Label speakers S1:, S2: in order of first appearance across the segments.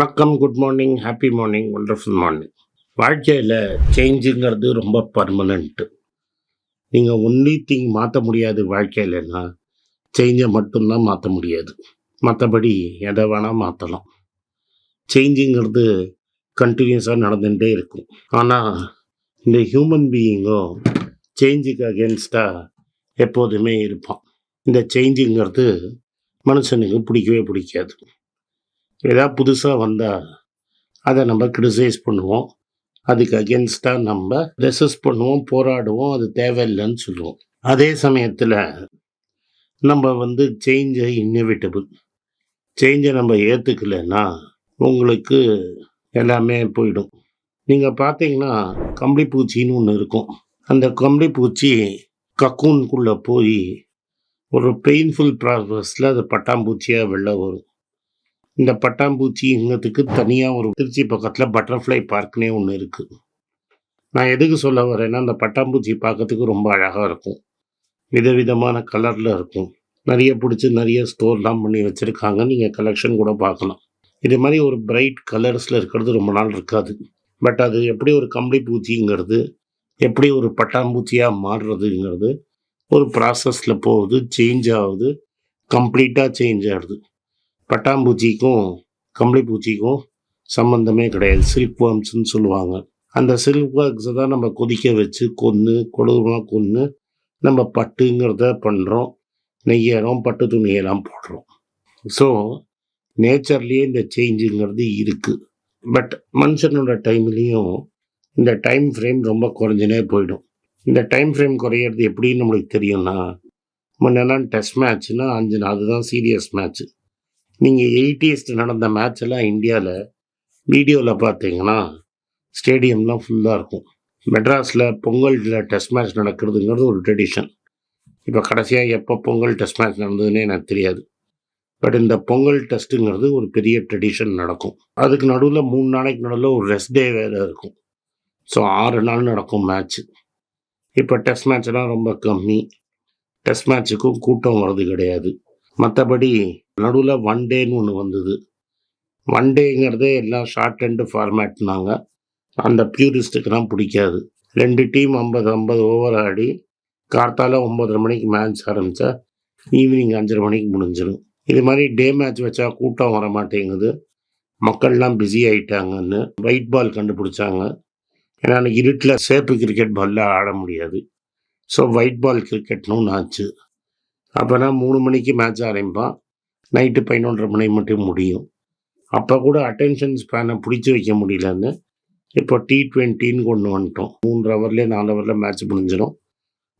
S1: வணக்கம் good morning happy morning wonderful morning வாழ்க்கையில் சேஞ்சுங்கிறது ரொம்ப பர்மனண்ட்டு நீங்கள் ஒன்லி திங் மாற்ற முடியாது வாழ்க்கையிலன்னா சேஞ்சை மட்டும்தான் மாற்ற முடியாது மற்றபடி எதை வேணால் மாற்றலாம் சேஞ்சுங்கிறது கண்டினியூஸாக நடந்துகிட்டே இருக்கும் ஆனால் இந்த ஹியூமன் பீயிங்கும் சேஞ்சுக்கு அகேன்ஸ்டாக எப்போதுமே இருப்பான் இந்த சேஞ்சுங்கிறது மனுஷனுக்கு பிடிக்கவே பிடிக்காது ஏதாவது புதுசாக வந்தால் அதை நம்ம கிரிட்டிசைஸ் பண்ணுவோம் அதுக்கு அகென்ஸ்டாக நம்ம ரெசஸ் பண்ணுவோம் போராடுவோம் அது தேவையில்லைன்னு சொல்லுவோம் அதே சமயத்தில் நம்ம வந்து சேஞ்சை இன்னவிட்டபிள் சேஞ்சை நம்ம ஏற்றுக்கலைன்னா உங்களுக்கு எல்லாமே போயிடும் நீங்கள் பார்த்தீங்கன்னா கம்பளி பூச்சின்னு ஒன்று இருக்கும் அந்த கம்பளி பூச்சி கக்கூன்குள்ளே போய் ஒரு பெயின்ஃபுல் ப்ராசஸில் அது பட்டாம்பூச்சியாக வெளில வரும் இந்த பட்டாம்பூச்சி இங்கத்துக்கு தனியாக ஒரு திருச்சி பக்கத்தில் பட்டர்ஃப்ளை பார்க்னே ஒன்று இருக்குது நான் எதுக்கு சொல்ல வரேன்னா அந்த பட்டாம்பூச்சி பார்க்கறதுக்கு ரொம்ப அழகாக இருக்கும் விதவிதமான கலரில் இருக்கும் நிறைய பிடிச்சி நிறைய ஸ்டோர்லாம் பண்ணி வச்சுருக்காங்க நீங்கள் கலெக்ஷன் கூட பார்க்கலாம் இது மாதிரி ஒரு பிரைட் கலர்ஸில் இருக்கிறது ரொம்ப நாள் இருக்காது பட் அது எப்படி ஒரு கம்பளி பூச்சிங்கிறது எப்படி ஒரு பட்டாம்பூச்சியாக மாறுறதுங்கிறது ஒரு ப்ராசஸில் போகுது சேஞ்ச் ஆகுது கம்ப்ளீட்டாக சேஞ்ச் ஆகுது பட்டாம்பூச்சிக்கும் கம்பளி பூச்சிக்கும் சம்மந்தமே கிடையாது சில்க் வார்ம்ஸ்ன்னு சொல்லுவாங்க அந்த சில்க் வார்ம்ஸை தான் நம்ம கொதிக்க வச்சு கொன்று கொடுமா கொன்று நம்ம பட்டுங்கிறத பண்ணுறோம் நெய்யறோம் பட்டு துணியெல்லாம் போடுறோம் ஸோ நேச்சர்லேயே இந்த சேஞ்சுங்கிறது இருக்குது பட் மனுஷனோட டைம்லேயும் இந்த டைம் ஃப்ரேம் ரொம்ப குறைஞ்சினே போயிடும் இந்த டைம் ஃப்ரேம் குறையிறது எப்படின்னு நம்மளுக்கு தெரியும்னா முன்னெல்லாம் டெஸ்ட் மேட்ச்னா அஞ்சு நாள் அதுதான் சீரியஸ் மேட்ச்சு நீங்கள் எயிட்டிஸ்ட் நடந்த மேட்செல்லாம் இந்தியாவில் வீடியோவில் பார்த்தீங்கன்னா ஸ்டேடியம்லாம் ஃபுல்லாக இருக்கும் மெட்ராஸில் பொங்கலில் டெஸ்ட் மேட்ச் நடக்கிறதுங்கிறது ஒரு ட்ரெடிஷன் இப்போ கடைசியாக எப்போ பொங்கல் டெஸ்ட் மேட்ச் நடந்ததுன்னே எனக்கு தெரியாது பட் இந்த பொங்கல் டெஸ்ட்டுங்கிறது ஒரு பெரிய ட்ரெடிஷன் நடக்கும் அதுக்கு நடுவில் மூணு நாளைக்கு நடுவில் ஒரு ரெஸ்ட் டே வேறு இருக்கும் ஸோ ஆறு நாள் நடக்கும் மேட்ச்சு இப்போ டெஸ்ட் மேட்செலாம் ரொம்ப கம்மி டெஸ்ட் மேட்ச்சுக்கும் கூட்டம் வர்றது கிடையாது மற்றபடி நடுவில் ஒன் டேன்னு ஒன்று வந்தது ஒன் டேங்கிறதே எல்லாம் ஷார்ட் அண்டு ஃபார்மேட்னாங்க அந்த பியூரிஸ்ட்டுக்கெல்லாம் பிடிக்காது ரெண்டு டீம் ஐம்பது ஐம்பது ஓவர் ஆடி கார்த்தால ஒம்பதரை மணிக்கு மேட்ச் ஆரம்பித்தா ஈவினிங் அஞ்சரை மணிக்கு முடிஞ்சிடும் இது மாதிரி டே மேட்ச் வச்சா கூட்டம் வர மாட்டேங்குது மக்கள்லாம் பிஸி ஆகிட்டாங்கன்னு ஒயிட் பால் கண்டுபிடிச்சாங்க ஏன்னா இருட்டில் சேப்பு கிரிக்கெட் பாலில் ஆட முடியாது ஸோ ஒயிட் பால் கிரிக்கெட்னு ஒன்று ஆச்சு அப்போனா மூணு மணிக்கு மேட்ச் ஆரம்பிப்பான் நைட்டு பதினொன்றரை மணி மட்டும் முடியும் அப்போ கூட அட்டென்ஷன் ஸ்பேனை பிடிச்சி வைக்க முடியலன்னு இப்போ டி ட்வெண்ட்டின்னு கொண்டு வந்துட்டோம் மூன்று ஹவர்லேயே நாலு ஹவரில் மேட்ச் முடிஞ்சிடும்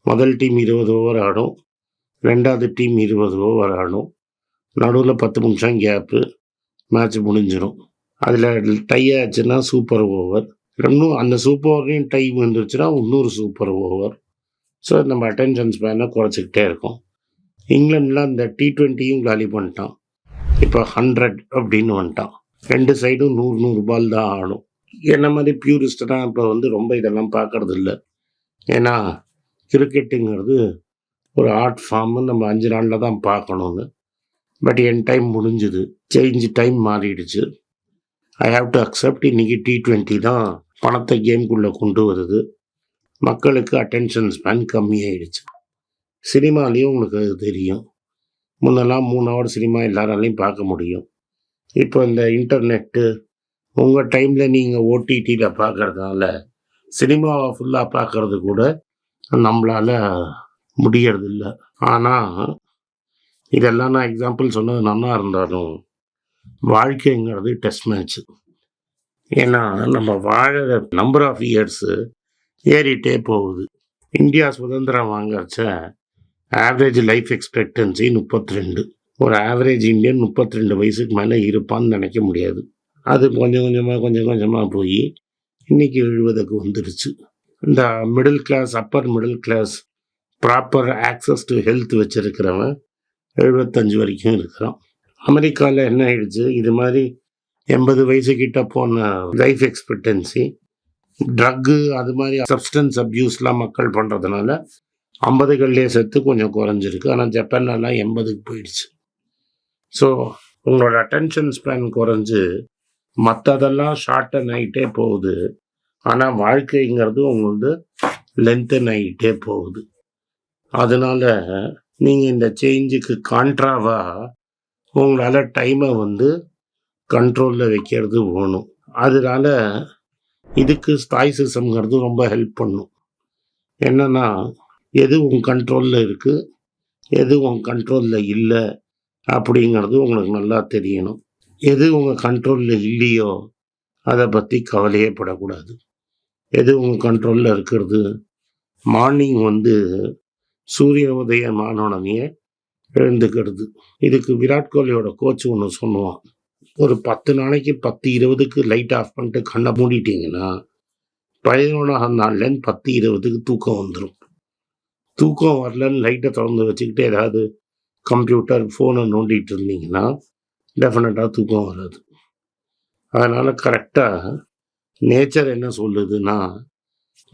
S1: முதல் டீம் இருபது ஓவர் ஆடும் ரெண்டாவது டீம் இருபது ஓவர் ஆடும் நடுவில் பத்து நிமிஷம் கேப்பு மேட்ச் முடிஞ்சிடும் அதில் டை ஆச்சுன்னா சூப்பர் ஓவர் இன்னும் அந்த சூப்பர் ஓவரையும் டை வந்துருச்சுன்னா இன்னொரு சூப்பர் ஓவர் ஸோ நம்ம அட்டென்ஷன் ஸ்பேனை குறைச்சிக்கிட்டே இருக்கோம் இங்கிலாண்டில் அந்த டி ட்வெண்ட்டியும் காலி பண்ணிட்டான் இப்போ ஹண்ட்ரட் அப்படின்னு வந்துட்டான் ரெண்டு சைடும் நூறு நூறு பால் தான் ஆகணும் என்ன மாதிரி பியூரிஸ்டெலாம் இப்போ வந்து ரொம்ப இதெல்லாம் பார்க்கறது இல்லை ஏன்னா கிரிக்கெட்டுங்கிறது ஒரு ஆர்ட் ஃபார்மு நம்ம அஞ்சு நாளில் தான் பார்க்கணும்னு பட் என் டைம் முடிஞ்சுது சேஞ்சு டைம் மாறிடுச்சு ஐ ஹாவ் டு அக்செப்ட் இன்றைக்கி டி ட்வெண்ட்டி தான் பணத்தை கேம்குள்ளே கொண்டு வருது மக்களுக்கு அட்டென்ஷன் ஸ்பேன் கம்மியாயிடுச்சு சினிமாலேயும் உங்களுக்கு தெரியும் முன்னெல்லாம் மூணு ஹவர் சினிமா எல்லாராலையும் பார்க்க முடியும் இப்போ இந்த இன்டர்நெட்டு உங்கள் டைமில் நீங்கள் ஓடிடியில் பார்க்குறதுனால சினிமாவை ஃபுல்லாக பார்க்கறது கூட நம்மளால் முடியறதில்ல ஆனால் இதெல்லாம் நான் எக்ஸாம்பிள் சொன்னது நல்லா இருந்தாலும் வாழ்க்கைங்கிறது டெஸ்ட் மேட்ச்சு ஏன்னா நம்ம வாழற நம்பர் ஆஃப் இயர்ஸு ஏறிட்டே போகுது இந்தியா சுதந்திரம் வாங்கச்ச ஆவரேஜ் லைஃப் எக்ஸ்பெக்டன்சி முப்பத்தி ரெண்டு ஒரு ஆவரேஜ் இந்தியன் முப்பத்தி ரெண்டு வயசுக்கு மேலே இருப்பான்னு நினைக்க முடியாது அது கொஞ்சம் கொஞ்சமாக கொஞ்சம் கொஞ்சமாக போய் இன்றைக்கி எழுபதுக்கு வந்துடுச்சு இந்த middle class upper middle class proper access to health வச்சுருக்கிறவன் எழுபத்தஞ்சு வரைக்கும் இருக்கிறான் அமெரிக்காவில் என்ன ஆயிடுச்சு இது மாதிரி எண்பது வயசுக்கிட்ட போன லைஃப் எக்ஸ்பெக்டன்சி ட்ரக்கு அது மாதிரி சப்ஸ்டன்ஸ் அப்யூஸ்லாம் மக்கள் பண்ணுறதுனால ஐம்பதுகள்லே செத்து கொஞ்சம் குறைஞ்சிருக்கு ஆனால் ஜப்பான்லலாம் எண்பதுக்கு போயிடுச்சு ஸோ உங்களோட அட்டென்ஷன் ஸ்பேன் குறைஞ்சு மற்றதெல்லாம் ஷார்டன் ஆகிட்டே போகுது ஆனால் வாழ்க்கைங்கிறது உங்களுக்கு லென்த்தன் ஆகிட்டே போகுது அதனால் நீங்கள் இந்த சேஞ்சுக்கு கான்ட்ராவாக உங்களால் டைமை வந்து கண்ட்ரோலில் வைக்கிறது வேணும் அதனால் இதுக்கு ஸ்டாய்சிசம்ங்கிறது ரொம்ப ஹெல்ப் பண்ணும் என்னென்னா எது உன் கண்ட்ரோலில் இருக்குது எது உன் கண்ட்ரோலில் இல்லை அப்படிங்கிறது உங்களுக்கு நல்லா தெரியணும் எது உங்கள் கண்ட்ரோலில் இல்லையோ அதை பற்றி கவலையே படக்கூடாது எது உங்கள் கண்ட்ரோலில் இருக்கிறது மார்னிங் வந்து சூரிய உதயம் ஆனோடனே எழுந்துக்கிறது இதுக்கு விராட் கோலியோட கோச் ஒன்று சொல்லுவான் ஒரு பத்து நாளைக்கு பத்து இருபதுக்கு லைட் ஆஃப் பண்ணிட்டு கண்ணை மூடிட்டீங்கன்னா பதினொன்றாம் நாள்லேருந்து பத்து இருபதுக்கு தூக்கம் வந்துடும் தூக்கம் வரலன்னு லைட்டை திறந்து வச்சுக்கிட்டு ஏதாவது கம்ப்யூட்டர் ஃபோனை நோண்டிகிட்டு இருந்தீங்கன்னா டெஃபினட்டாக தூக்கம் வராது அதனால் கரெக்டாக நேச்சர் என்ன சொல்லுதுன்னா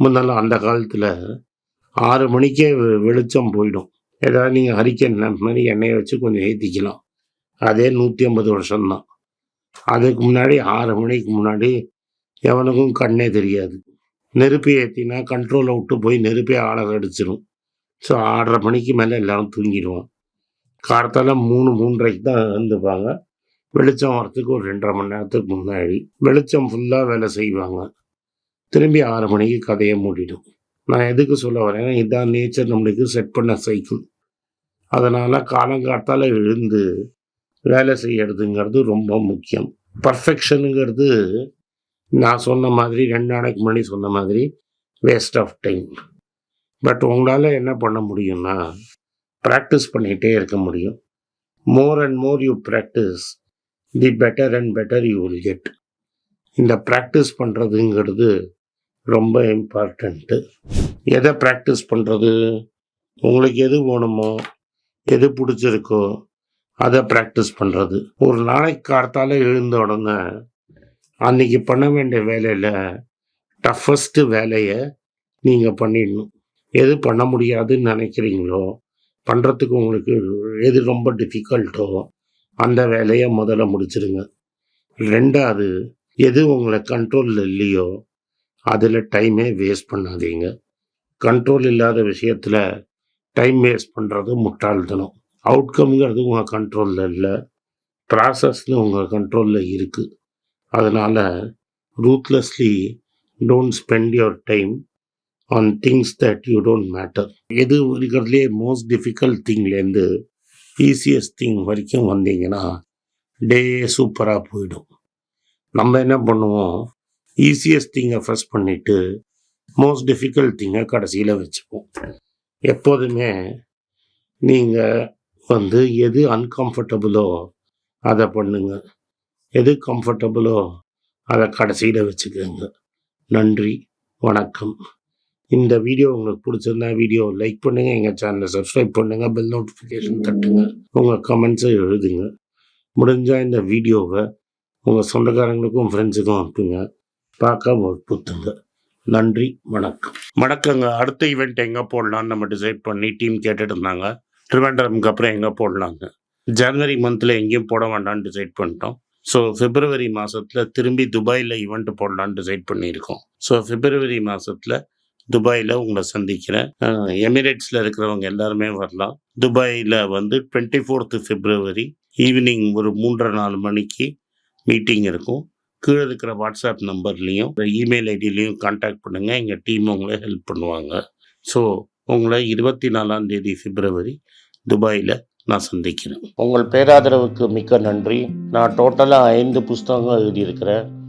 S1: முன்னெல்லாம் அந்த காலத்தில் ஆறு மணிக்கே வெளிச்சம் போயிடும் ஏதாவது நீங்கள் ஹரிக்கன் மாதிரி எண்ணெயை வச்சு கொஞ்சம் ஏற்றிக்கலாம் அதே நூற்றி ஐம்பது வருஷம்தான் அதுக்கு முன்னாடி ஆறு மணிக்கு முன்னாடி எவனுக்கும் கண்ணே தெரியாது நெருப்பி ஏற்றினா கண்ட்ரோலை விட்டு போய் நெருப்பே ஆள அடிச்சிடும் ஸோ ஆறரை மணிக்கு மேலே எல்லோரும் தூங்கிடுவோம் காலத்தால் மூணு மூன்றரைக்கு தான் இருந்துப்பாங்க வெளிச்சம் வரத்துக்கு ஒரு ரெண்டரை மணி நேரத்துக்கு முன்னாடி வெளிச்சம் ஃபுல்லாக வேலை செய்வாங்க திரும்பி ஆறு மணிக்கு கதையை மூடிடும் நான் எதுக்கு சொல்ல வரேன்னா இதுதான் நேச்சர் நம்மளுக்கு செட் பண்ண சைக்கிள் அதனால் காலங்காத்தால் எழுந்து வேலை செய்யறதுங்கிறது ரொம்ப முக்கியம் பர்ஃபெக்ஷனுங்கிறது நான் சொன்ன மாதிரி ரெண்டு நாளைக்கு முன்னாடி சொன்ன மாதிரி வேஸ்ட் ஆஃப் டைம் பட் உங்களால் என்ன பண்ண முடியும்னா ப்ராக்டிஸ் பண்ணிகிட்டே இருக்க முடியும் more and more you practice the better and better you will get இந்த ப்ராக்டிஸ் பண்ணுறதுங்கிறது ரொம்ப இம்பார்ட்டண்ட்டு எதை ப்ராக்டிஸ் பண்ணுறது உங்களுக்கு எது வேணுமோ எது பிடிச்சிருக்கோ அதை ப்ராக்டிஸ் பண்ணுறது ஒரு நாளைக்கு காலத்தால் எழுந்த உடனே அன்றைக்கி பண்ண வேண்டிய வேலையில் டஃபஸ்ட்டு வேலையை நீங்கள் பண்ணிடணும் எது பண்ண முடியாதுன்னு நினைக்கிறீங்களோ பண்ணுறதுக்கு உங்களுக்கு எது ரொம்ப டிஃபிகல்ட்டோ அந்த வேலையை முதல்ல முடிச்சிடுங்க ரெண்டாவது எது உங்களை கண்ட்ரோலில் இல்லையோ அதில் டைமே வேஸ்ட் பண்ணாதீங்க கண்ட்ரோல் இல்லாத விஷயத்தில் டைம் வேஸ்ட் பண்ணுறது முட்டாள்தனம் அவுட்கம்ங்கிறது உங்கள் கண்ட்ரோலில் இல்லை ப்ராசஸ்னு உங்கள் கண்ட்ரோலில் இருக்குது அதனால் ruthlessly don't spend your time on things that you don't matter எது இருக்கிறதுலே மோஸ்ட் டிஃபிகல்ட் திங்லேருந்து ஈஸியஸ்ட் திங் வரைக்கும் வந்தீங்கன்னா டே சூப்பராக போயிடும் நம்ம என்ன பண்ணுவோம் ஈஸியஸ்ட் திங்கை ஃபஸ்ட் பண்ணிவிட்டு மோஸ்ட் டிஃபிகல்ட் திங்கை கடைசியில் வச்சுப்போம் எப்போதுமே நீங்கள் வந்து எது அன்கம்ஃபர்டபுளோ அதை பண்ணுங்க எது கம்ஃபர்டபுளோ அதை கடைசியில் வச்சுக்கோங்க நன்றி வணக்கம் இந்த வீடியோ உங்களுக்கு பிடிச்சிருந்தா வீடியோ லைக் பண்ணுங்க எங்கள் சேனலை சப்ஸ்கிரைப் பண்ணுங்க பெல் நோட்டிஃபிகேஷன் தட்டுங்க உங்கள் கமெண்ட்ஸை எழுதுங்க முடிஞ்சால் இந்த வீடியோவை உங்கள் சொந்தக்காரங்களுக்கும் ஃப்ரெண்ட்ஸுக்கும் அனுப்புங்க பார்க்க புத்துங்க நன்றி வணக்கம் வணக்கங்க அடுத்த ஈவெண்ட் எங்கே போடலான்னு நம்ம டிசைட் பண்ணி டீம் கேட்டுட்டு இருந்தாங்க ட்ரிவாண்டரம்க்கு அப்புறம் எங்கே போடலாங்க ஜனவரி மந்தில் எங்கேயும் போட வேண்டாம்னு டிசைட் பண்ணிட்டோம் ஸோ பிப்ரவரி மாதத்தில் திரும்பி துபாயில் ஈவெண்ட் போடலான்னு டிசைட் பண்ணியிருக்கோம் ஸோ பிப்ரவரி மாதத்தில் துபாயில் உங்களை சந்திக்கிறேன் எமிரேட்ஸில் இருக்கிறவங்க எல்லாருமே வரலாம் துபாயில் வந்து டுவெண்ட்டி ஃபோர்த்து ஃபிப்ரவரி ஈவினிங் ஒரு மூன்றரை நாலு மணிக்கு மீட்டிங் இருக்கும் கீழே இருக்கிற வாட்ஸ்அப் நம்பர்லேயும் இமெயில் ஐடியிலையும் காண்டாக்ட் பண்ணுங்கள் எங்கள் டீம் உங்களை ஹெல்ப் பண்ணுவாங்க ஸோ உங்களை இருபத்தி நாலாம் தேதி பிப்ரவரி துபாயில் நான் சந்திக்கிறேன்
S2: உங்கள் பேராதரவுக்கு மிக்க நன்றி நான் டோட்டலாக ஐந்து புஸ்தகங்கள் எழுதியிருக்கிறேன்